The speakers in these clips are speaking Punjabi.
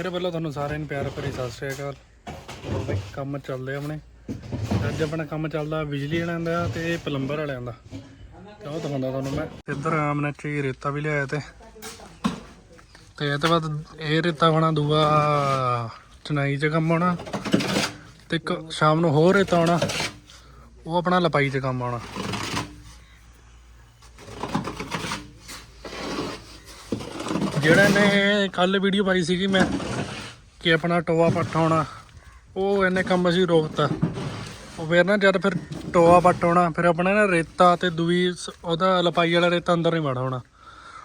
ਮੇਰੇ ਵੱਲੋਂ ਤੁਹਾਨੂੰ ਸਾਰਿਆਂ ਨੂੰ ਪਿਆਰ ਭਰੀ ਸਤਿ ਸ਼੍ਰੀ ਅਕਾਲ। ਬਈ, ਕੰਮ ਚੱਲਦੇ ਆਪਣੇ। ਅੱਜ ਆਪਣਾ ਕੰਮ ਚੱਲਦਾ ਬਿਜਲੀ ਵਾਲਿਆਂ ਦਾ ਤੇ ਪਲੰਬਰ ਵਾਲਿਆਂ ਦਾ। ਤੇ ਉਹ ਦਿਖਾਉਂਦਾ ਤੁਹਾਨੂੰ ਮੈਂ। ਇੱਧਰ ਆਮਨੇ ਨੇ ਹੀ ਰੇਤਾ ਵੀ ਲਿਆਇਆ ਤੇ। ਤੇ ਇਹ ਤੋਂ ਬਾਅਦ ਇਹ ਰੇਤਾ ਹੋਣਾ, ਦੂਆ ਚਨਾਈ ਚ ਕੰਮ ਆਉਣਾ ਤੇ ਇੱਕ ਸ਼ਾਮ ਨੂੰ ਹੋਰ ਰੇਤਾ ਆਉਣਾ। ਉਹ ਆਪਣਾ ਲਪਾਈ ਚ ਕੰਮ ਆਉਣਾ। ਜਿਹੜਾ ਨੇ ਕੱਲ ਵੀਡੀਓ ਪਾਈ ਸੀਗੀ ਮੈਂ। ਕਿ ਆਪਣਾ ਟੋਆ ਪੱਟ ਹੋਣਾ ਉਹ ਇਹਨੇ ਕੰਮ ਅਸੀਂ ਰੋਕਤਾ। ਉਹ ਫਿਰ ਨਾ ਜਦ ਫਿਰ ਟੋਆ ਪੱਟ ਹੋਣਾ ਫਿਰ ਆਪਣਾ ਨਾ ਰੇਤਾ ਤੇ ਦੂਈ ਸ- ਉਹਦਾ ਲਪਾਈ ਵਾਲਾ ਰੇਤਾ ਅੰਦਰ ਨਹੀਂ ਵੜ ਹੋਣਾ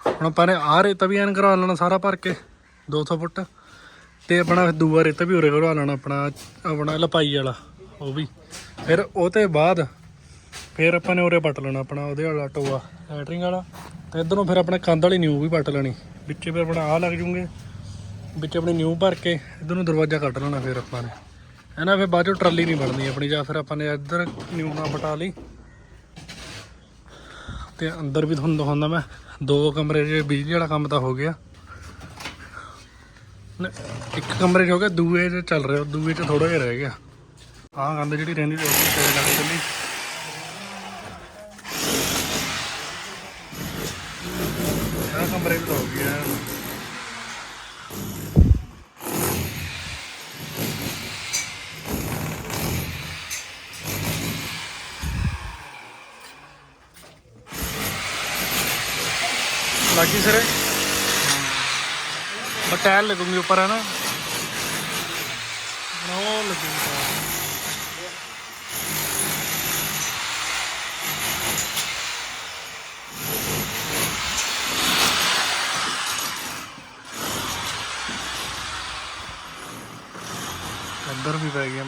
ਹੁਣ ਆਪਾਂ ਨੇ ਆਹ ਰੇਤਾ ਵੀ ਐਨ ਕਰਵਾ ਲੈਣਾ ਸਾਰਾ ਭਰ ਕੇ 200 ਫੁੱਟ। ਤੇ ਆਪਣਾ ਦੂਆ ਰੇਤਾ ਵੀ ਉਰੇ ਕਰਵਾ ਲੈਣਾ, ਆਪਣਾ ਆਪਣਾ ਲਪਾਈ ਵਾਲਾ, ਉਹ ਵੀ। ਫਿਰ ਉਹ ਤੇ ਬਾਅਦ ਫਿਰ ਆਪਾਂ ਨੇ ਉਰੇ ਪੱਟ ਲੈਣਾ ਆਪਣਾ ਉਹਦੇ ਵਾਲਾ ਟੋਆ ਲੈਟਰਿੰਗ ਵਾਲਾ। ਤੇ ਇਧਰੋਂ ਫਿਰ ਆਪਣੇ ਕੰਧ ਵਾਲੀ ਨਿਊ ਵੀ ਪੱਟ ਲੈਣੀ। ਵਿੱਚੇ ਫਿਰ ਆਪਣਾ ਆਹ ਲੱਗ ਜੂਗੇ। ਵਿੱਚ ਆਪਣੀ ਨਿਊ ਭਰ ਕੇ ਇਧਰ ਨੂੰ ਦਰਵਾਜ਼ਾ ਕੱਢ ਲੈਣਾ ਫਿਰ ਆਪਾਂ ਨੇ। ਹੈ ਨਾ, ਫਿਰ ਬਾਅਦ ਚੋਂ ਟਰਾਲੀ ਨਹੀਂ ਬਣਨੀ ਆਪਣੀ, ਜਾਂ ਫਿਰ ਆਪਾਂ ਨੇ ਇੱਧਰ ਨਿਊ ਨਾ ਪਟਾ ਲਈ। ਤੇ ਅੰਦਰ ਵੀ ਤੁਹਾਨੂੰ ਦਿਖਾਉਂਦਾ ਮੈਂ, ਦੋ ਕਮਰੇ 'ਚ ਬਿਜਲੀ ਵਾਲਾ ਕੰਮ ਤਾਂ ਹੋ ਗਿਆ। ਇੱਕ ਕਮਰੇ 'ਚ ਹੋ ਗਿਆ, ਦੂਏ 'ਚ ਚੱਲ ਰਿਹਾ, ਦੂਏ 'ਚ ਥੋੜਾ ਜਿਹਾ ਰਹਿ ਗਿਆ। ਆਹ ਕੰਧ ਜਿਹੜੀ ਰਹਿੰਦੀ ਉਹ ਵੀ ਲੱਗ ਚੱਲੀ। ਆਹ ਕਮਰੇ 'ਚ ਤਾਂ ਹੋ ਗਿਆ। ਲੱਗੀ ਸਿਰੇ ਬਟੈਲ ਲੱਗੂਗੀ ਉੱਪਰ ਹੈ ਨਾ ਨੋ ਲੱਗੂਗੀ ਟਾਇਲ। ਅੰਦਰ ਵੀ ਪੈ ਗਿਆ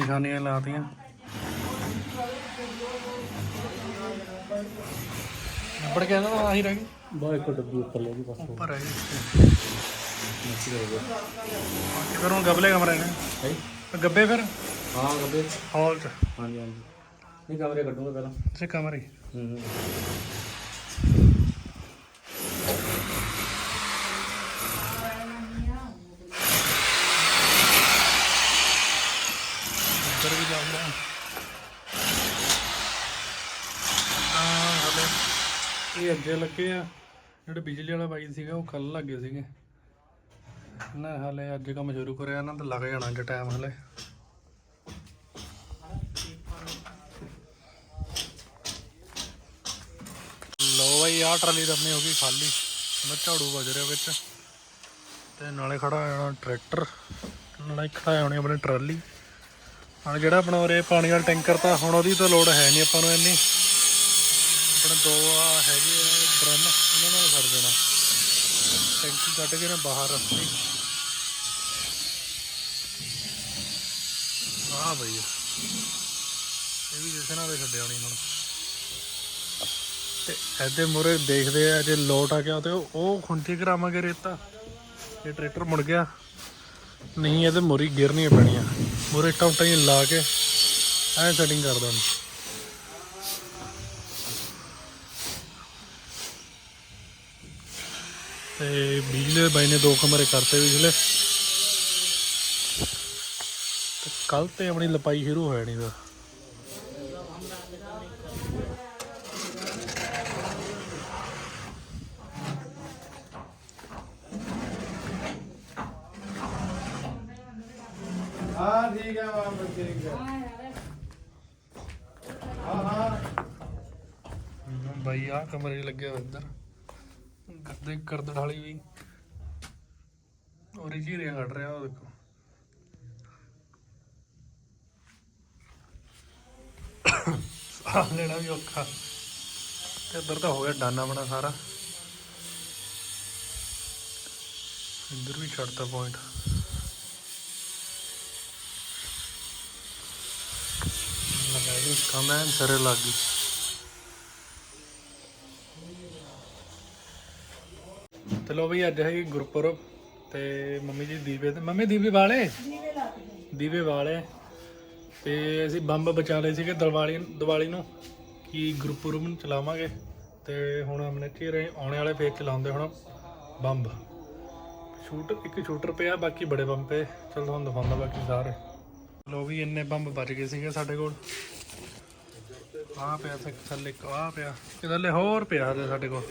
ਮੈਪਾਂ ਇੱਧਰ ਵੀ ਨਿਸ਼ਾਨੀਆਂ ਲਾਤੀਆਂ ਨੰਬਰ ਕਿਆ ਨਾ ਆਹੀ ਰਹਿ ਗਈ ਬਾਹਰ ਇੱਕ ਡੱਬੀ ਉੱਪਰ ਲੈ ਜੀ ਬਸ ਉੱਪਰ ਹੈ ਜੀ ਨੀਚੇ ਹੋ ਗਿਆ ਬਾਕੀ ਫਿਰ ਹੁਣ ਗਬਲੇ ਕਮਰੇ ਨੇ ਹੈ ਤੇ ਗੱਬੇ ਫਿਰ ਹਾਂ ਗੱਬੇ ਹਾਲ ਚ ਹਾਂਜੀ ਹਾਂਜੀ ਨਹੀਂ ਕਮਰੇ ਕੱਢੂਗਾ ਪਹਿਲਾਂ ਸੇ ਕਮਰੇ ਹੂੰ ਇੱਧਰ ਵੀ ਜਾਂਦਾ ਹਾਂ ਹਲੇ ਇਹ ਅੱਗੇ ਲੱਗੇ ਆ। ਜਿਹੜੇ ਬਿਜਲੀ ਵਾਲਾ ਬਾਈ ਸੀਗਾ, ਉਹ ਕੱਲ ਲੱਗੇ ਸੀਗੇ। ਨਾ ਹਲੇ ਅੱਜ ਕੰਮ ਸ਼ੁਰੂ ਕਰਿਆ ਨਾ ਤਾਂ ਲੱਗ ਜਾਣਾ ਅੱਜ ਟਾਈਮ ਹਲੇ। ਲੋ ਬਈ, ਆਹ ਟਰਾਲੀ ਤਾਂ ਆਪਣੀ ਹੋ ਗਈ ਖਾਲੀ। ਮੈਂ ਝਾੜੂ ਵੱਜ ਰਿਹਾ ਵਿੱਚ। ਤੇ ਨਾਲੇ ਖੜਾ ਹੋ ਟਰੈਕਟਰ। ਨਾਲੇ ਖੜਾ ਹੋਣੀ ਆਪਣੀ ਟਰਾਲੀ। ਹਾਂ ਜਿਹੜਾ ਆਪਣਾ ਉਰੇ ਪਾਣੀ ਵਾਲਾ ਟੈਂਕਰ ਤਾਂ ਹੁਣ ਉਹਦੀ ਤਾਂ ਲੋੜ ਹੈ ਨਹੀਂ ਆਪਾਂ ਨੂੰ ਇੰਨੀ। ਆਪਣੇ ਦੋ ਆ ਹੈਗੇ ਆ, ਡਰਮ ਉਹਨਾਂ ਨਾਲ ਸਰ ਦੇਣਾ। ਟੈਂਕੀ ਕੱਢ ਕੇ ਨਾ ਬਾਹਰ ਰੱਖੀ ਆਹ ਬਈ ਇਹ ਵੀ ਜਿਸ ਨਾਲ ਛੱਡਿਆ ਹੋਣੀ ਹੁਣ ਤੇ ਇਹਦੇ ਮੂਹਰੇ ਦੇਖਦੇ ਆ, ਜੇ ਲੋਟ ਆ ਗਿਆ ਤੇ ਉਹ- ਉਹ ਖੁੰਚੀ ਕਰਾਵਾਂਗੇ ਰੇਤਾ। ਇਹ ਟਰੈਕਟਰ ਮੁੜ ਗਿਆ। ਨਹੀਂ, ਇਹਦੇ ਮੋਹਰੀ ਗਿਰਨੀ ਪੈਣੀ ਆ ਮੋਰੇ ਟੌਂਟਾਂ ਲਾ ਕੇ ਐ ਸੈਟਿੰਗ ਕਰ ਦਾਂ ਤੇ ਬਿਜਲੀ ਬਾਈ ਨੇ ਦੋ ਕਮਰੇ ਕਰਤੇ ਵਿਚਲੇ ਤੇ ਕੱਲ ਤੇ ਆਪਣੀ ਲਪਾਈ ਸ਼ੁਰੂ ਹੋ ਜਾਣੀ ਦਾ ਹਾਂ ਠੀਕ ਹੈ ਵਾਪਸ ਠੀਕ ਹੈ ਹਾਂ। ਹਾਂ ਬਾਈ ਆ ਕਮਰੇ ਲੱਗਿਆ ਹੋਇਆ ਇੱਧਰ। ਗੱਦੇ ਕਰਦ ਢਾਲੀ ਵੀ। ਔਰ ਜੀ ਰਿਆ ਕੱਢ ਰਿਹਾ ਉਹ ਦੇਖੋ। ਸਾਹ ਲੈਣਾ ਵੀ ਔਖਾ। ਤੇ ਇੱਧਰ ਤਾਂ ਹੋ ਗਿਆ ਡਾਨਾ ਬਣਾ ਸਾਰਾ। ਇੱਧਰ ਵੀ ਛੱਡਤਾ ਪੁਆਇੰਟ ਲਗਾ ਦੇ ਕਮੈਨ ਸਰੇ ਲੱਗ ਗਈ ਤੇ ਲੋ ਬਈ ਅੱਜ ਹੈ ਗੁਰਪੁਰਬ ਤੇ ਮੰਮੀ ਜੀ ਦੀਵੇ ਤੇ ਮੰਮੀ ਦੀਵੇ ਵਾਲੇ? ਦੀਵੇ ਵਾਲੇ। ਤੇ ਅਸੀਂ ਬੰਬ ਬਚਾ ਲਏ ਸੀਗੇ ਦੀਵਾਲੀ ਦੀਵਾਲੀ ਨੂੰ ਕੀ ਗੁਰਪੁਰਬ ਨੂੰ ਚਲਾਵਾਂਗੇ। ਤੇ ਹੁਣ ਹਮਨੇ ਚਿਹਰੇ ਆਉਣੇ ਵਾਲੇ ਫੇਰ ਚਲਾਉਂਦੇ ਹੁਣ ਬੰਬ। ਸ਼ੂਟ ਇੱਕ ਸ਼ੂਟਰ ਪਿਆ ਬਾਕੀ ਬੜੇ ਬੰਬ ਪਏ। ਚਲ ਤੁਹਾਨੂੰ ਦਿਖਾਉਂਦਾ ਬਾਕੀ ਸਾਰੇ। ਲੋ ਵੀ ਇੰਨੇ ਬੰਬ ਬਚ ਗਏ ਸੀਗੇ ਸਾਡੇ ਕੋਲ। ਆਹ ਪਿਆ ਥੱਲੇ ਆਹ ਪਿਆ। ਤੇ ਥੱਲੇ ਹੋਰ ਪਿਆ ਸਾਡੇ ਕੋਲ।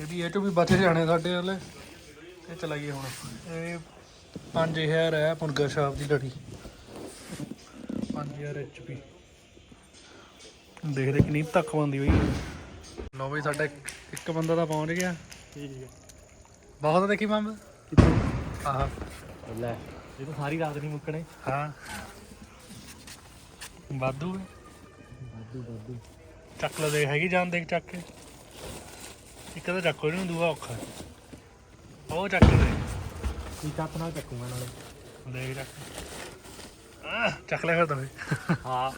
ਇਹ ਵੀ ਇਹ ਚੋਂ ਵੀ ਬਚ ਜਾਣੇ ਸਾਡੇ ਹਲੇ। ਇਹ ਚਲਾਈਏ ਹੁਣ। ਇਹ 5000 ਹੈ ਪੁਰਗਾ ਸ਼ਾਪ ਦੀ ਲੜੀ। 5000 ਐਚਪੀ ਦੇਖਦੇ ਕਿੰਨੀ ਤੱਕ ਪਾਉਂਦੀ ਹੋਈ ਲੋ ਬਈ ਸਾਡਾ ਇੱਕ ਇੱਕ ਬੰਦਾ ਤਾਂ ਪਹੁੰਚ ਗਿਆ। ਠੀਕ ਹੈ। ਬਹੁਤ ਦੇਖੀ ਬੰਬ? ਆਹ। ਲੈ ਇਹ ਤਾਂ ਸਾਰੀ ਰਾਤ ਨਹੀਂ ਮੁੱਕਣੇ। ਹਾਂ। ਵਾਧੂ। ਵਾਧੂ ਵਾਧੂ। ਚੱਕ ਲੈ ਦੇਖ ਹੈਗੀ ਜਾਨ ਦੇਖ ਚੱਕ ਕੇ। ਇੱਕ ਤਾਂ ਚੱਕੋ ਇਹਨੂੰ ਦੂਆ ਔਖਾ ਉਹ ਚੱਕ ਦੇ ਕੀ ਕੱਪ ਨਾਲ ਚੱਕੂਗਾ ਨਾਲੇ ਦੇਖ ਚੱਕ ਆਹ, ਚੱਕ ਲਿਆ ਫਿਰ ਤਵੇ ਹਾਂ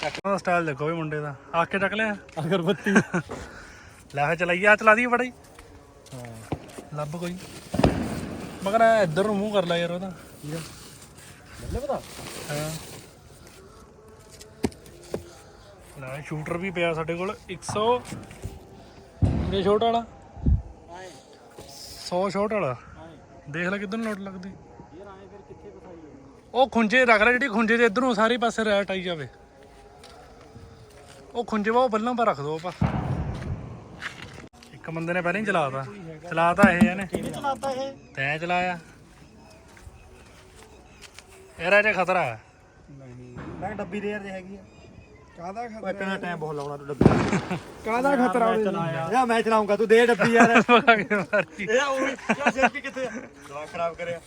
ਚੱਕ ਦਾ ਸਟਾਈਲ ਦੇਖੋ ਵੀ ਮੁੰਡੇ ਦਾ ਆ ਕੇ ਚੱਕ ਲਿਆ ਅਗਰਬੱਤੀ ਲੈ ਫਿਰ ਚਲਾਈਏ ਆ ਚਲਾ ਦਈਏ ਬੜੀ ਹਾਂ ਲੱਭ ਕੋਈ ਮਗਰ ਐਂ ਇੱਧਰ ਨੂੰ ਮੂੰਹ ਕਰ ਲੈ ਯਾਰ ਉਹਦਾ ਕੀ ਹੈ ਬੱਲੇ ਪਤਾ ਹਾਂ ਲੈ ਸ਼ੂਟਰ ਵੀ ਪਿਆ ਸਾਡੇ ਕੋਲ 100 ਇਹ ਛੋਟ ਵਾਲਾ? 100 ਛੋਟ ਵਾਲਾ? ਦੇਖ ਲੈ ਕਿੱਧਰ ਲੋਟ ਲੱਗਦੀ। ਉਹ ਖੁੰਝੇ ਰੱਖ ਲੈ ਜਿਹੜੀ ਖੁੰਝੇ ਦੇ ਇਧਰੋਂ ਸਾਰੇ ਪਾਸੇ ਰੈਟ ਆਈ ਜਾਵੇ। ਉਹ ਖੁੰਝੇ ਵਾ ਉਹ ਬੱਲਾਂ ਪਰ ਰੱਖ ਦੋ ਆਪਾਂ। ਇੱਕ ਬੰਦੇ ਨੇ ਪਹਿਲਾਂ ਹੀ ਚਲਾਤਾ। ਚਲਾਤਾ ਇਹ ਇਹਨੇ। ਕਿਹਨੇ ਚਲਾਤਾ ਇਹ? ਤੈਂ ਚਲਾਇਆ। ਇਹਦਾ ਜੇ ਖਤਰਾ ਹੈ। ਨਹੀਂ ਮੈਂ ਡੱਬੀ ਦੇ ਯਾਰ ਜੇ ਹੈਗੀ ਆ। ਕਾਹਦਾ ਉਹ ਇੱਕ ਨਾ ਟਾਈਮ ਬਹੁਤ ਲਾਉਣਾ ਤੂੰ ਡੱਬੀ ਕਾਹਦਾ ਖਤਰਾ ਉਹਦੇ ਯਾ ਮੈਂ ਚਲਾਉਂਗਾ ਤੂੰ ਦੇ ਡੱਬੀ ਯਾਰ। ਮਾਰੀ ਇਹ ਉਹ ਕਿਆ ਸੇਫਟੀ ਕਿੱਥੇ ਆ? ਦਿਮਾਗ ਖਰਾਬ ਕਰਿਆ।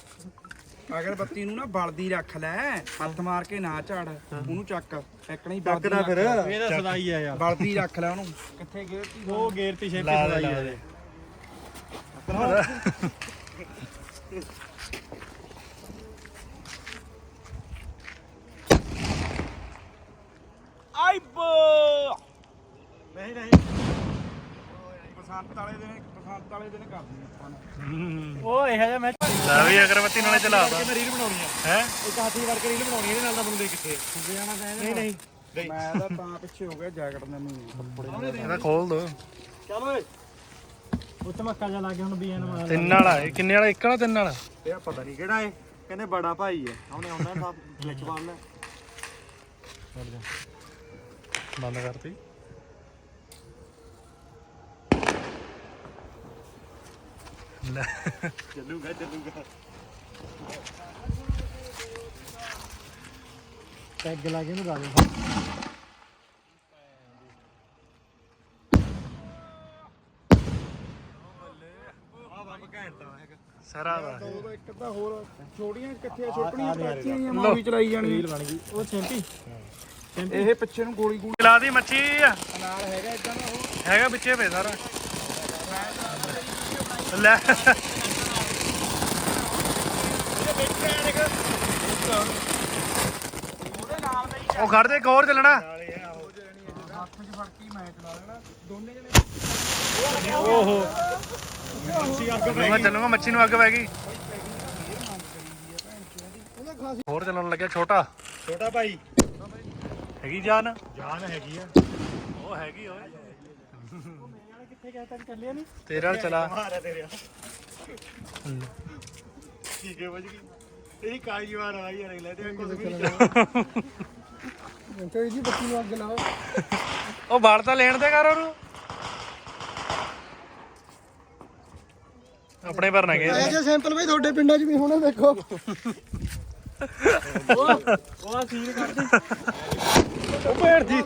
ਅਗਰ ਬੱਤੀ ਨੂੰ ਨਾ ਬਲਦੀ ਰੱਖ ਲੈ ਹੱਥ ਮਾਰ ਕੇ ਨਾ ਝਾੜ ਉਹਨੂੰ ਚੱਕ ਐਕਣੀ ਚੱਕਦਾ ਫਿਰ। ਇਹਦਾ ਸਦਾਈ ਆ ਯਾਰ। ਬਲਦੀ ਰੱਖ ਲੈ ਉਹਨੂੰ। ਕਿੱਥੇ ਗਏ ਉਹ ਗੇਰ ਤੇ ਸ਼ੇਪੀ ਸਦਾਈ ਆ ਆਈਬੋ। ਨਹੀਂ ਨਹੀਂ। ਬਸੰਤ ਵਾਲੇ ਦਿਨ ਬਸੰਤ ਵਾਲੇ ਦਿਨ ਕਰਦੀ ਆਪਾਂ। ਉਹ ਇਹ ਜਿਹਾ ਮੈਂ ਲੈ ਵੀ ਅਗਰਬੱਤੀ ਨਾਲੇ ਚਲਾਤਾ ਮੈਂ ਰੀਲ ਬਣਾਉਣੀ ਆ। ਹੈ? ਇੱਕ ਹਾਥੀ ਵੜ ਕੇ ਰੀਲ ਬਣਾਉਣੀ ਇਹਦੇ ਨਾਲ ਤਾਂ ਬੰਦੇ ਕਿੱਥੇ ਸੁਣਦੇ ਜਾਣਾ ਨਹੀਂ ਨਹੀਂ। ਮੈਂ ਤਾਂ ਤਾਂ ਪਿੱਛੇ ਹੋ ਗਿਆ ਜੈਕਟ ਦੇ ਨੂੰ ਇਹਦਾ ਖੋਲ ਦੋ। ਚੱਲ ਓਏ। ਉਹ ਧਮਕਾ ਜਾ ਲੱਗ ਗਿਆ ਹੁਣ ਬੀਐਨ ਮਾਰ ਤਿੰਨ ਵਾਲਾ ਇਹ ਕਿੰਨੇ ਵਾਲਾ? ਇੱਕ ਵਾਲਾ ਤਿੰਨ ਵਾਲਾ? ਇਹ ਪਤਾ ਨਹੀਂ ਕਿਹੜਾ ਏ ਕਹਿੰਦੇ ਬੜਾ ਭਾਈ ਹੈ ਉਹਨੇ ਆਉਂਦਾ ਸਭ ਗਲਿਚ ਮਾਰ ਲੈ। ਬੰਦ ਕਰਤੀ। ਲੈ। ਚੱਲੂਗਾ ਚੱਲੂਗਾ। ਟੈਗ ਲਾ ਕੇ ਨੂੰ ਲਾ ਦੇ ਸਰਾ ਦਾ ਇੱਕ ਤਾਂ ਹੋਰ ਛੋਟੀਆਂ ਕਿੱਥੇ ਛੋਟੀਆਂ ਕੱਚੀਆਂ ਹੀ ਮਾਂ ਵੀ ਚਲਾਈ ਜਾਣੀ ਰੀਲ ਬਣ ਗਈ। ਉਹ ਚੈਂਪੀ ਇਹ ਪਿੱਛੇ ਨੂੰ ਗੋਲੀ ਗੋਲੀ ਚਲਾ ਦੀ ਮੱਛੀ। ਨਾਲ ਹੈਗਾ ਇਦਾਂ ਦਾ ਉਹ। ਹੈਗਾ ਵਿੱਚੇ ਪੇ ਸਾਰਾ। ਲੈ। ਉਹ ਖੜ ਦੇ ਇੱਕ ਹੋਰ ਚੱਲਣਾ। ਹੱਥ 'ਚ ਫੜ ਕੇ ਹੀ ਮੈਂ ਚਲਾ ਲੈਣਾ ਦੋਨੇ ਜਣੇ ਓਹੋ। ਮੈਂ ਚੱਲੂਗਾ ਮੱਛੀ ਨੂੰ ਅੱਗ ਪੈ ਗਈ। ਹੋਰ ਚੱਲਣ ਲੱਗਿਆ ਛੋਟਾ। ਛੋਟਾ ਭਾਈ। ਹੈਗੀ ਜਾਨ? ਜਾਨ ਹੈਗੀ ਆ। ਉਹ ਹੈਗੀ ਓਏ। ਕਿੱਥੇ ਗਿਆ ਤੱਕ ਚੱਲਿਆ ਨਹੀਂ ਤੇਰੇ ਨਾਲ। ਚਲਾ ਮਾਰਿਆ ਤੇਰੇ ਠੀਕ ਹੈ ਵੱਜ ਗਈ। ਤੇਰੀ ਕਾਜੀ ਵਾਰ ਆਈ ਯਾਰ ਲੈ ਤੇ ਕੁਝ ਵੀ ਨਹੀਂ ਤੇ ਜੀ ਬੱਤੀ ਨੂੰ ਅੱਗ ਲਾਓ। ਉਹ ਵੜ ਤਾਂ ਲੈਣ ਦੇ ਕਰ ਉਹਨੂੰ। ਆਪਣੇ ਪਰ ਨਾ ਗਏ। ਜੇ ਸੈਂਪਲ ਬਈ ਤੁਹਾਡੇ ਪਿੰਡਾਂ 'ਚ ਵੀ ਹੋਣਾ ਦੇਖੋ। ਉਹ ਆ ਸੀਨ ਕਰ ਦੇ। ਉਹ ਭੇੜ ਦੀ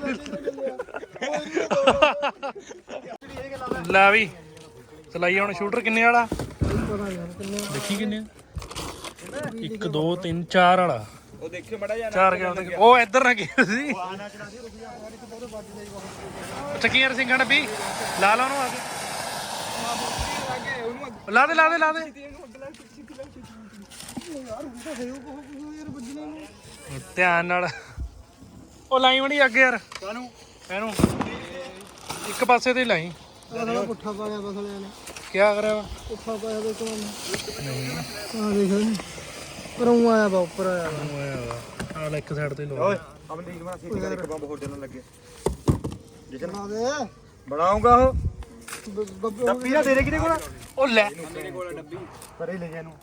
ਲੈ ਵੀ ਚਲਾਈ ਹੁਣ ਸ਼ੂਟਰ ਕਿੰਨੇ ਵਾਲਾ? ਦੇਖੀ ਕਿੰਨੇ 1 2 3 4 ਵਾਲਾ। ਉਹ ਦੇਖਿਓ ਮੜਾ ਜਾ ਚਾਰ ਗਿਆ ਉਹਦੇ ਉਹ ਇੱਧਰ ਨਾ ਗਿਆ ਸੀ ਚੱਕੀਆਂ ਸਿੰਘਾਂ ਡੱਬੀ ਲਾ ਲਾ ਉਹਨੂੰ ਆ ਕੇ। ਲਾ ਦੇ ਲਾ ਦੇ ਲਾ ਦੇ। ਹੁਣ ਧਿਆਨ ਨਾਲ। ਉਹ ਲਾਈ ਮਣੀ ਅੱਗੇ ਯਾਰ। ਕਾਨੂੰ ਇਹਨੂੰ। ਇੱਕ ਪਾਸੇ ਤੇ ਲਾਈ। ਸਾਲਾ ਪੁੱਠਾ ਪਾਇਆ ਬਸਲਿਆਂ ਨੇ। ਕੀ ਕਰਿਆ ਵਾ? ਪੁੱਠਾ ਪਾਇਆ ਤੇ ਕਮਾਂ ਆ ਦੇਖ ਪਰੋਂ ਆਇਆ ਬਾ ਉੱਪਰ ਆਇਆ ਵਾ। ਉਹ ਆਇਆ ਵਾ। ਆਹ ਲੈ ਇੱਕ ਸਾਈਡ ਤੇ ਲੋ ਓਏ ਅਮਨ ਠੀਕ ਬਣਾ ਸੀ ਇੱਕ ਬੰਬ ਹੋਰ ਜਨਨ ਲੱਗੇ। ਜਿਸਨ ਬਣਾ ਦੇ। ਬਣਾਉਂਗਾ ਉਹ। ਬ- ਬੱਬੇ ਡੱਬੀ ਆ ਤੇਰੇ ਕਿਹਦੇ ਕੋਲ? ਉਹ ਲੈ। ਪਰੇ ਲੈ ਜਾ ਇਹਨੂੰ।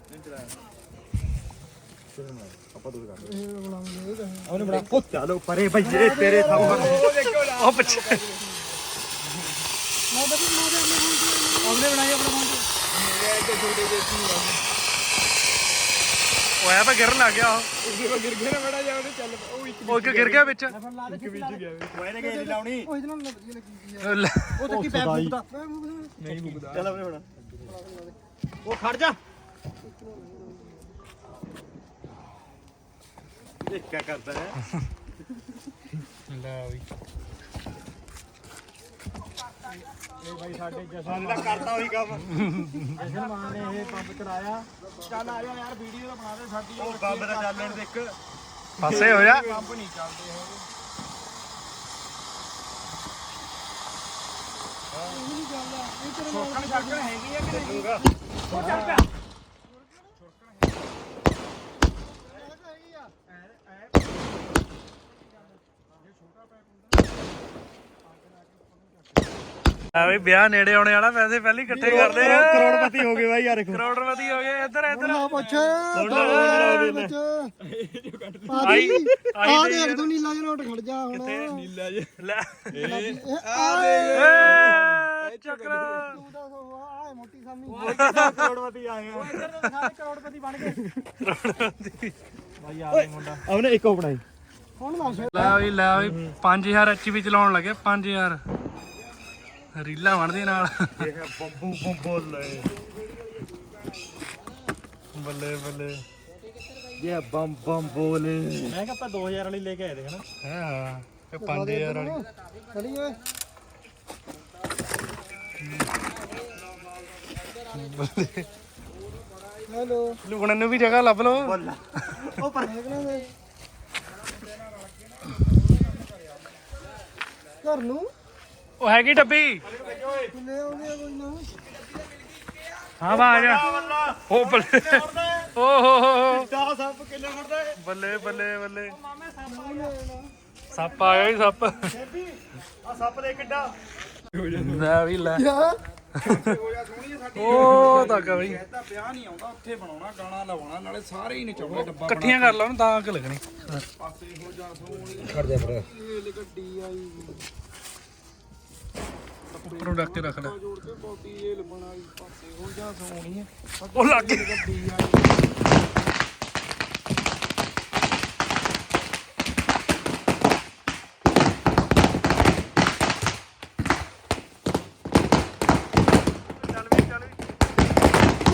ਇਹ ਬਣਾਉਂਦੇ ਕਹੇ ਉਹਨੇ ਬਣਾ ਉਹ ਚਲੋ ਪਰੇ ਭਈਏ ਤੇਰੇ ਸਾਹਮਣੇ ਉਹ ਪਿੱਛੇ। ਉਹਨੇ ਬਣਾਈ ਆਪਣਾ ਫੋਨ ਉਹ ਐ ਤਾਂ ਗਿਰਨ ਲੱਗ ਗਿਆ ਉਹ। ਗਿਰ ਗਿਆ ਨਾ ਬੜਾ ਜਾ ਉਹਨੇ ਚੱਲ ਉਹ ਇੱਕ ਉਹ ਇੱਕ ਗਿਰ ਗਿਆ ਵਿੱਚ। ਉਹ ਇਹਨੇ ਗੇੜੀ ਲਾਉਣੀ। ਉਹ ਇਹਦੇ ਨਾਲ ਲੱਗੀ ਉਹ ਲੈ। ਉਹ ਤੇ ਕੀ ਪੈਪ ਮੈਂ ਮੂੰਹ ਨਹੀਂ ਮੁੱਕਦਾ ਚੱਲ ਆਪਣੇ ਬਣਾ ਉਹ ਖੜ ਜਾ। ਇਹ ਕੀ ਕਰਦਾ ਹੈ। ਲੈ ਵੀ। ਇਹ ਭਾਈ ਸਾਡੇ ਜਸ਼ਨ ਦਾ ਕਰਤਾ ਉਹੀ ਕੰਮ। ਜਸ਼ਨ ਮਾਨ ਨੇ ਇਹ ਪੰਪ ਚਲਾਇਆ ਚੱਲ ਆ ਜਾ ਯਾਰ ਵੀਡੀਓ ਤਾਂ ਬਣਾ ਦੇ ਸਾਡੀ ਉਹ ਬੰਬ ਦਾ ਚੱਲਣ ਦੇ ਇੱਕ ਪਾਸੇ ਹੋ। ਜਾ ਪੰਪ ਨਹੀਂ ਚੱਲਦੇ ਹੈਗੇ। ਛੋਕਣ ਛਾਕਣ ਹੈਗੀ ਆ ਕਿ ਨਹੀਂ? ਆ ਵੀ ਵਿਆਹ ਨੇੜੇ ਆਉਣੇ ਵਾਲਾ ਪੈਸੇ ਪਹਿਲੇ ਇਕੱਠੇ ਕਰਦੇ ਆ। ਕਰੋੜਪਤੀ ਹੋ ਗਏ ਬਾਈ ਯਾਰ ਦੇਖੋ। ਕਰੋੜਪਤੀ ਹੋ ਗਏ ਇੱਧਰ ਇੱਧਰ। ਨਾ ਪੁੱਛ। ਆਈ ਆਈ ਆ ਦੇ ਦੇਖ ਤੂੰ ਨੀਲਾ ਜਿਹਾ ਨੋਟ ਖੜ ਜਾ ਹੁਣ। ਨੀਲਾ ਜੇ ਲੈ। ਇਹ ਆ ਦੇ ਚੱਕਰ। ਤੂੰ ਤਾਂ ਸੋ ਆ ਮੋਟੀ ਸਾਮੀ। ਕਰੋੜਪਤੀ ਆਏ ਆ। ਸਾਰੇ ਕਰੋੜਪਤੀ ਬਣ ਗਏ। ਬਾਈ ਆ ਗਿਆ ਮੁੰਡਾ। ਉਹਨੇ ਇੱਕ ਉਹ ਬਣਾਈ। ਲੈ ਵੀ ਲੈ ਵੀ 5000 ਐਚਪੀ ਚਲਾਉਣ ਲੱਗੇ 5000 ਰੀਲਾਂ ਬਣਦੇ ਨਾਲ। ਇਹ ਬੰਬੂ ਬੰਬੋ ਲੈ ਬੱਲੇ ਬੱਲੇ। ਇਹ ਬੰਬ ਬੰਬ ਬੋਲੇ ਮੈਂ ਕਿਹਾ ਆਪਾਂ 2000 ਵਾਲੀ ਲੈ ਕੇ ਆਏ ਦੇ ਹਨਾ? ਹਾਂ ਹਾਂ। ਇਹ 5000 ਵਾਲੀ। ਚਲੀ ਓਏ। ਹੈਲੋ। ਲੁਕਣ ਨੂੰ ਵੀ ਜਗ੍ਹਾ ਲੱਭ ਲਓ। ਉਹ ਪਰ ਦੇਖਣਾ ਦੇ। ਘਰ ਨੂੰ? ਉਹ ਹੈਗੀ ਡੱਬੀ। ਲੈ ਆਉਂਦੇ ਆ ਕੋਈ ਨਾ ਹਾਂ ਬਾ ਆ ਜਾ। ਉਹ ਬੱਲੇ। ਓ ਹੋ ਹੋ ਹੋ। ਦਾ ਸੱਪ ਕਿੱਲੇ ਖੜਦਾ ਹੈ ਬੱਲੇ ਬੱਲੇ। ਬੱਲੇ ਸੱਪ ਆ ਗਿਆ। ਜੀ ਸੱਪ ਆ ਸੱਪ। ਦੇ ਕਿੱਡਾ? ਲੈ ਵੀ ਲੈ। ਯਾ ਉਹ ਤੱਕ ਬਈ ਤਾਂ ਵਿਆਹ ਨਹੀਂ ਆਉਂਦਾ ਉੱਥੇ ਬਣਾਉਣਾ ਗਾਣਾ ਲਵਾਉਣਾ ਨਾਲੇ ਸਾਰੇ ਹੀ ਨਚਾਉਣੇ ਡੱਬਾ ਇਕੱਠੀਆਂ ਕਰ ਲਓ ਨਾ ਤਾਂ ਅੱਗ ਲੱਗਣੀ। ਪਾਸੇ ਹੋ ਜਾ ਸੋਹਣੀ ਖੜ ਜਾ ਫਿਰ ਇਹ ਗੱਡੀ ਆਈ। ਉੱਪਰੋਂ ਡੱਕ ਕੇ ਰੱਖ ਲੈ। ਜੋੜ ਕੇ ਬੋਤੀ ਇਹ ਲਬਣਾ ਪਾਸੇ ਹੋ ਜਾ ਸੋਹਣੀ ਉਹ ਲੱਗ ਗਈ ਗੱਡੀ ਆਈ ਚੱਲ ਵੀ ਚੱਲ ਵੀ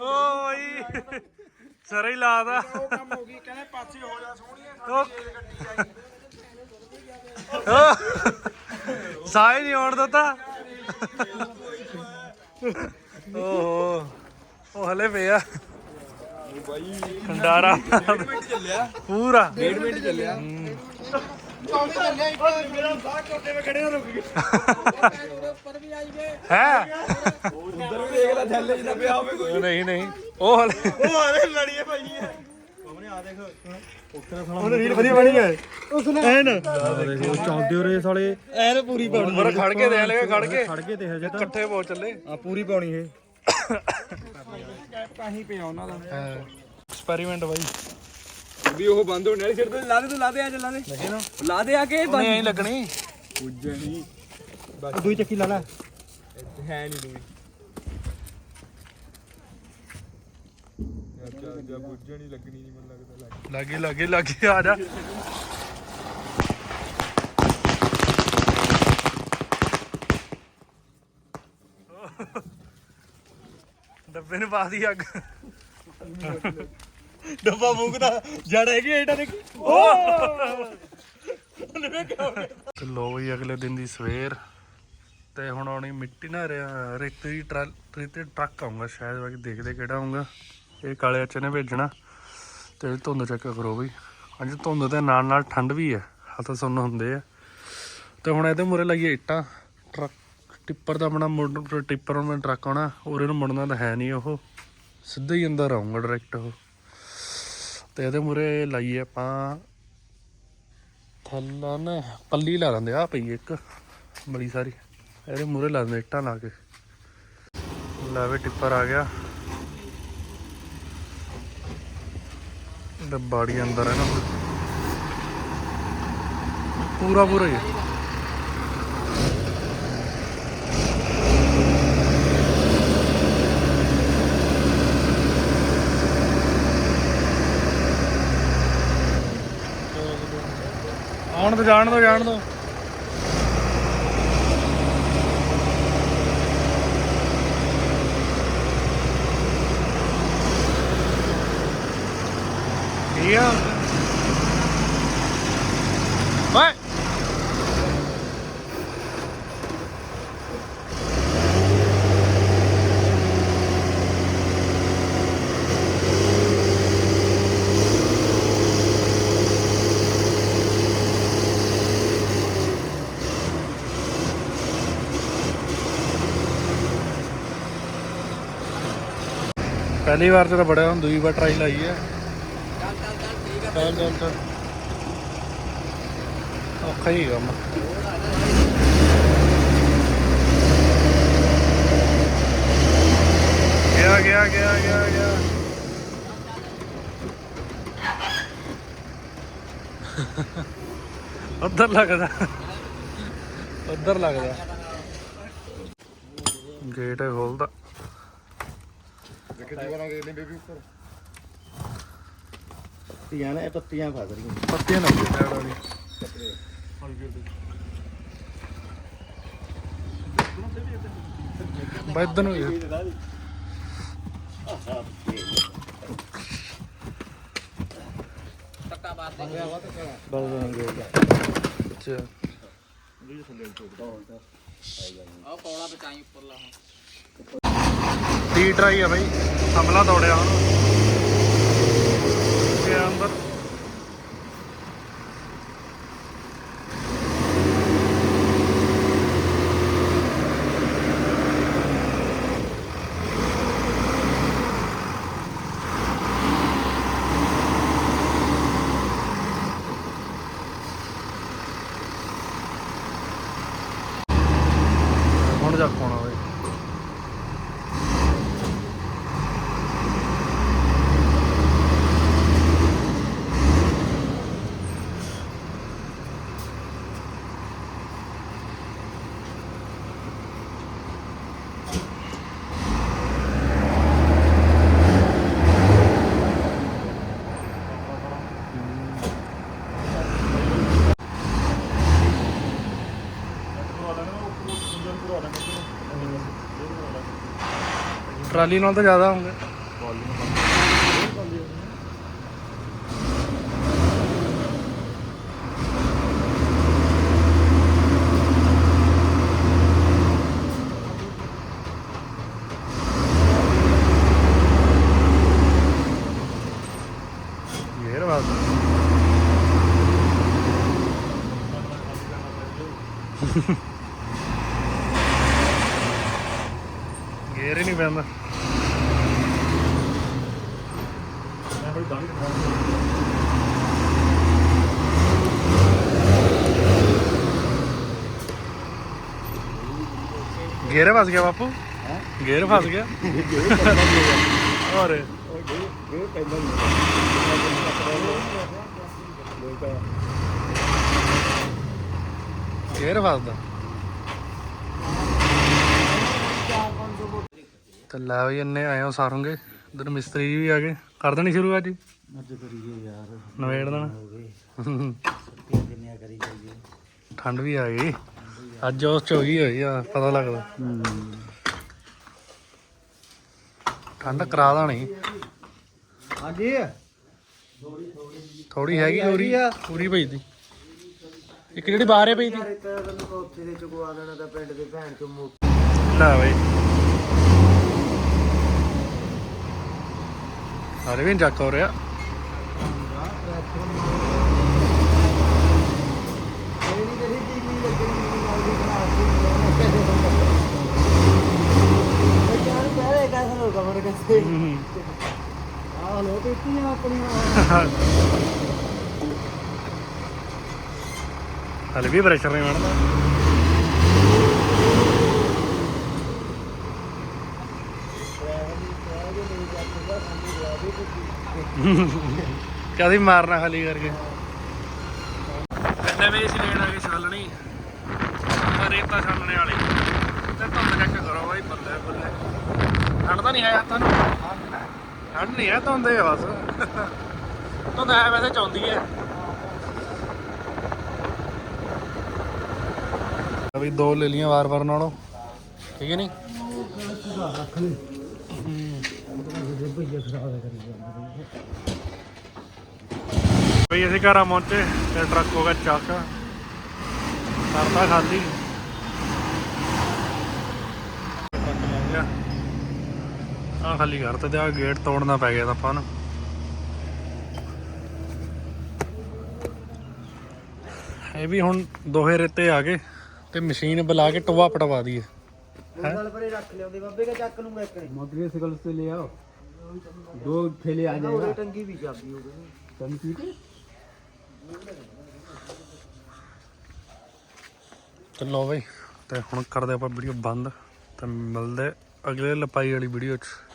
ਓਏ ਸਰੇ ਹੀ ਲਾਦਾ ਉਹ ਕੰਮ ਹੋ ਗਈ ਕਹਿੰਦੇ ਪਾਸੇ ਹੋ ਜਾ ਸੋਹਣੀ ਉਹ ਉਹ ਸਾਈ ਨਹੀਂ ਆਉਣ ਦਿੱਤਾ। ਓਹੋ ਉਹ ਹਲੇ ਪਿਆ। ਖੰਡਾਰਾ। ਪੂਰਾ। ਡੇਢ ਮਿੰਟ ਚੱਲਿਆ। ਮੇਰਾ ਸਾਹ ਕੋਟੇ ਵਿੱਚ ਖੜੇ ਹੋ ਰੁਕ ਗਏ ਹੈ ਉਧਰ ਵੀ ਦੇਖ ਲੈ ਥੱਲੇ ਜਿੱਦਾਂ ਪਿਆ ਹੋਵੇ ਕੋਈ ਨਹੀਂ ਨਹੀਂ। ਉਹ ਹਲੇ ਉਹ ਆਲੇ ਲੜੀਏ ਭਾਈ ਹੈ ਉਹਨੇ ਆ ਦੇਖ ਉਹਨੇ ਰੀਲ ਵਧੀਆ ਬਣੀ ਹੈ ਉਸਨੇ ਐਨ ਦੇਖੋ ਚੌਂਦੇ ਉਰੇ ਸਾਲੇ ਐਨ ਪੂਰੀ ਪਾਉਣੀ ਮਰ ਖੜ ਕੇ ਦੇ ਲੇਗਾ ਖੜ ਕੇ। ਖੜ ਕੇ ਤੇ ਹਜੇ ਤਾਂ ਇਕੱਠੇ ਬਹੁਤ ਚੱਲੇ। ਆ ਪੂਰੀ ਪਾਉਣੀ ਇਹ। ਤਾਂ ਹੀ ਪਿਆ ਉਹਨਾਂ ਦਾ ਐਕਸਪੈਰੀਮੈਂਟ ਬਾਈ। ਵੀ ਉਹ ਬੰਦ ਹੋਣ ਵਾਲੀ ਸਿਰ ਤੇ ਲਾ ਦੇ ਤੂੰ ਲਾ ਦੇ ਆ ਜਾ ਲਾ ਦੇ। ਨਹੀਂ ਨਾ। ਲਾ ਦੇ ਆ ਕੇ ਨਹੀਂ ਐਂ ਲੱਗਣੀ। ਪੁੱਜਣੀ। ਦੂਈ ਚੱਕੀ ਲਾ ਲੈ। ਹੈ ਨਹੀਂ ਦੂਈ। ਅੱਛਾ ਜਾ ਪੁੱਜਣੀ ਲੱਗਣੀ ਨਹੀਂ ਮੈਨੂੰ ਲੱਗਦਾ ਲੱਗ ਲਾਗੇ ਲਾਗੇ ਲਾਗੇ ਆ ਜਾ। ਡੱਬੇ ਨੂੰ ਪਾ ਦੀ ਅੱਗ। ਡੱਬਾ ਫੂਕਦਾ ਜੜ ਹੈਗੀ ਐਡਾ ਦੇ ਤੇ ਲੋ ਵੀ ਅਗਲੇ ਦਿਨ ਦੀ ਸਵੇਰ। ਤੇ ਹੁਣ ਆਉਣੀ ਮਿੱਟੀ ਨਾ ਰਿਆ ਰੇਤੇ ਦੀ ਦਾ ਟਰੱਕ ਆਉਂਗਾ ਸ਼ਾਇਦ ਬਾਕੀ ਦੇਖਦੇ ਕਿਹੜਾ ਆਉਂਗਾ ਇਹ ਕਾਲੇ ਅੱਛੇ ਨੇ ਭੇਜਣਾ। ਤੇ ਧੁੰਦ ਚੈੱਕ ਕਰੋ ਬਈ। ਅੱਜ ਧੁੰਦ ਦੇ ਨਾਲ ਨਾਲ ਠੰਡ ਵੀ ਹੈ ਹੱਥ ਸੁੰਨ ਹੁੰਦੇ ਆ। ਤੇ ਹੁਣ ਇਹਦੇ ਮੂਰੇ ਲਾਈਏ ਇੱਟਾਂ। ਟਰੱਕ ਟਿੱਪਰ ਦਾ ਆਪਣਾ ਮੋਟਰ ਟਿੱਪਰ ਉਹਨਾਂ ਟਰੱਕ ਆਉਣਾ। ਔਰ ਇਹਨੂੰ ਮੁੜਨਾ ਤਾਂ ਹੈ ਨਹੀਂ ਉਹ। ਸਿੱਧਾ ਹੀ ਅੰਦਰ ਆਉਂਗਾ ਡਾਇਰੈਕਟ ਉਹ। ਤੇ ਇਹਦੇ ਮੂਰੇ ਲਾਈਏ ਆਪਾਂ। ਥੱਲਾ ਨਾ ਪੱਲੀ ਲਾ ਦਿੰਦੇ ਆ ਪਈ ਇੱਕ, ਬੜੀ ਸਾਰੀ। ਇਹਦੇ ਮੂਰੇ ਲਾ ਦਿੰਦੇ ਇੱਟਾਂ ਲਾ ਕੇ। ਲਾਵੇ ਟਿੱਪਰ ਆ ਗਿਆ। ਡੱਬਾੜੀ ਅੰਦਰ ਹੈ ਨਾ ਪੂਰਾ ਪੂਰਾ ਹੀ ਹੁਣ ਆਉਣ ਜਾਣ ਤੋਂ ਜਾਣ ਤੋਂ ਠੀਕ ਆ? ਪਹਿਲੀ ਵਾਰ ਤੇ ਤਾਂ ਬੜਾ ਹੁਣ ਦੂਜੀ ਵਾਰ ਟਰਾਈ ਲਾਈ ਹੈ ਚੱਲ ਚੱਲ ਚੱਲ। ਔਖਾ ਹੀ ਕੰਮ। ਗਿਆ ਗਿਆ ਗਿਆ ਗਿਆ ਗਿਆ। ਉੱਧਰ ਲੱਗਦਾ। ਉੱਧਰ ਲੱਗਦਾ। ਗੇਟ ਖੋਲਦਾ। ਹੈ। ਖੋਲਦਾ ਪੱਤੀਆਂ ਨੇ ਪੱਤੀਆਂ ਫਸ ਰਹੀਆਂ। ਪੱਤੀਆਂ ਨਾ ਸਾਈਡ ਵਾਲੀ। ਬੈਦਨ ਨੂੰ ਹੀ ਆ। ਅੱਛਾ। ਟੀ ਟਰਾਈ ਆ ਬਈ। ਹਮਲਾ ਤੋੜਿਆ ਹੁਣ ਤੇ ਅੰਦਰ ਹੁਣ ਜਾ ਪਾਉਣਾ ਓਏ ਟਰਾਲੀ ਨਾਲ ਤਾਂ ਜ਼ਿਆਦਾ ਹੋਣਗੇ ਗੇਰ ਬਾਤ ਗੇਰ ਹੀ ਨਹੀਂ ਪੈਂਦਾ ਗੇਰ ਫਸ ਗਿਆ ਬਾਪੂ ਗੇਰ ਫਸ ਗਿਆ ਹੋਰ ਇਹ ਪੈਂਦਾ ਗੇਰ ਫਸਦਾ ਤੇ ਲੈ ਵੀ ਇੰਨੇ ਆਏ ਹੋ ਸਾਰੋਂਗੇ ਇਧਰ ਮਿਸਤਰੀ ਵੀ ਆ ਗਏ। ਕਰ ਦੇਣੀ ਸ਼ੁਰੂ ਅੱਜ? ਅੱਜ ਕਰੀਏ ਯਾਰ। ਨਵੇੜ ਦੇਣਾ। ਗਏ। ਕਿੰਨਿਆ ਕਰੀ ਜਾਈਏ। ਠੰਡ ਵੀ ਆ ਗਈ। ਅੱਜ ਉਸ ਚ ਹੋਈ ਹੋਈ ਆ ਪਤਾ ਲੱਗਦਾ। ਠੰਡ ਕਰਾ ਦੇਣੀ। ਹਾਂਜੀ। ਥੋੜੀ ਹੈਗੀ ਪੂਰੀ ਪੂਰੀ ਪਈ ਦੀ ਇੱਕ ਜਿਹੜੀ ਬਾਹਰ ਪਈ ਦੀ ਲੈ ਬਈ। ਹਰੇ ਵੀ ਜੱਕ ਹੋ ਰਿਹਾ ਹਲੇ ਵੀ ਪ੍ਰੈਸ਼ਰ ਨਹੀਂ ਬਣਦਾ ਕਦੀ ਮਾਰਨਾ ਖਾਲੀ ਕਰਕੇ। ਕਿੰਨੇ ਵਜੇ ਸੀ ਲੈਣ ਆ ਕੇ ਛਾਲਣੀ। ਆ ਰੇਤਾ ਛਾਲਣੇ ਵਾਲੀ। ਤੇ ਧੁੰਦ ਚੈੱਕ ਕਰੋ ਬਾਈ ਬੱਲੇ ਬੱਲੇ। ਠੰਡ ਤਾਂ ਨਹੀਂ ਹੈ ਹੱਥਾਂ ਨੂੰ? ਠੰਡ ਨਹੀਂ ਹੈ ਧੁੰਦ ਹੈ ਬਸ। ਧੁੰਦ ਹੈ ਵੈਸੇ ਚਾਉਂਦੀ ਹੈ। ਅਭੀ ਦੋ ਲੈ ਲੀਆਂ ਵਾਰ-ਵਾਰ ਨਾਲੋਂ। ਠੀਕ ਹੈ ਨਹੀਂ ਰਵਈਆ ਅਸੀਂ ਘਰਾਂ ਪਹੁੰਚੇ ਤੇ ਟਰੱਕ ਹੋ ਗਿਆ ਚੱਕ। ਕਰਤਾ ਖਾਲੀ। ਆ ਖਾਲੀ ਕਰਤਾ ਤੇ ਆ ਗੇਟ ਤੋੜਨਾ ਪੈ ਗਿਆ ਤਾਂ ਆਪਾਂ ਨੂੰ। ਇਹ ਵੀ ਹੁਣ ਦੋਹੇ ਰੇਤੇ ਆ ਗਏ ਤੇ ਮਸ਼ੀਨ ਬੁਲਾ ਕੇ ਟੋਵਾ ਪਟਵਾ ਦਈਏ। ਉਹ ਗੱਲ ਪਰੇ ਰੱਖ ਲਿਆਉਂਦੇ ਬਾਬੇ ਕਾ ਚੱਕ ਲੂੰਗਾ ਇੱਕ ਨੇ ਮੋਟਰਸਾਈਕਲ ਤੇ ਲੈ ਆਓ दो थैले आ जाएगा टंकी भी चाबी हो गई टंकी के ਤੇ ਲੋ ਬਈ ਤੇ ਹੁਣ ਕਰਦੇ ਆਪਾਂ ਵੀਡੀਓ ਬੰਦ ਤੇ ਮਿਲਦੇ ਅਗਲੇ ਲਪਾਈ ਵਾਲੀ ਵੀਡੀਓ 'ਚ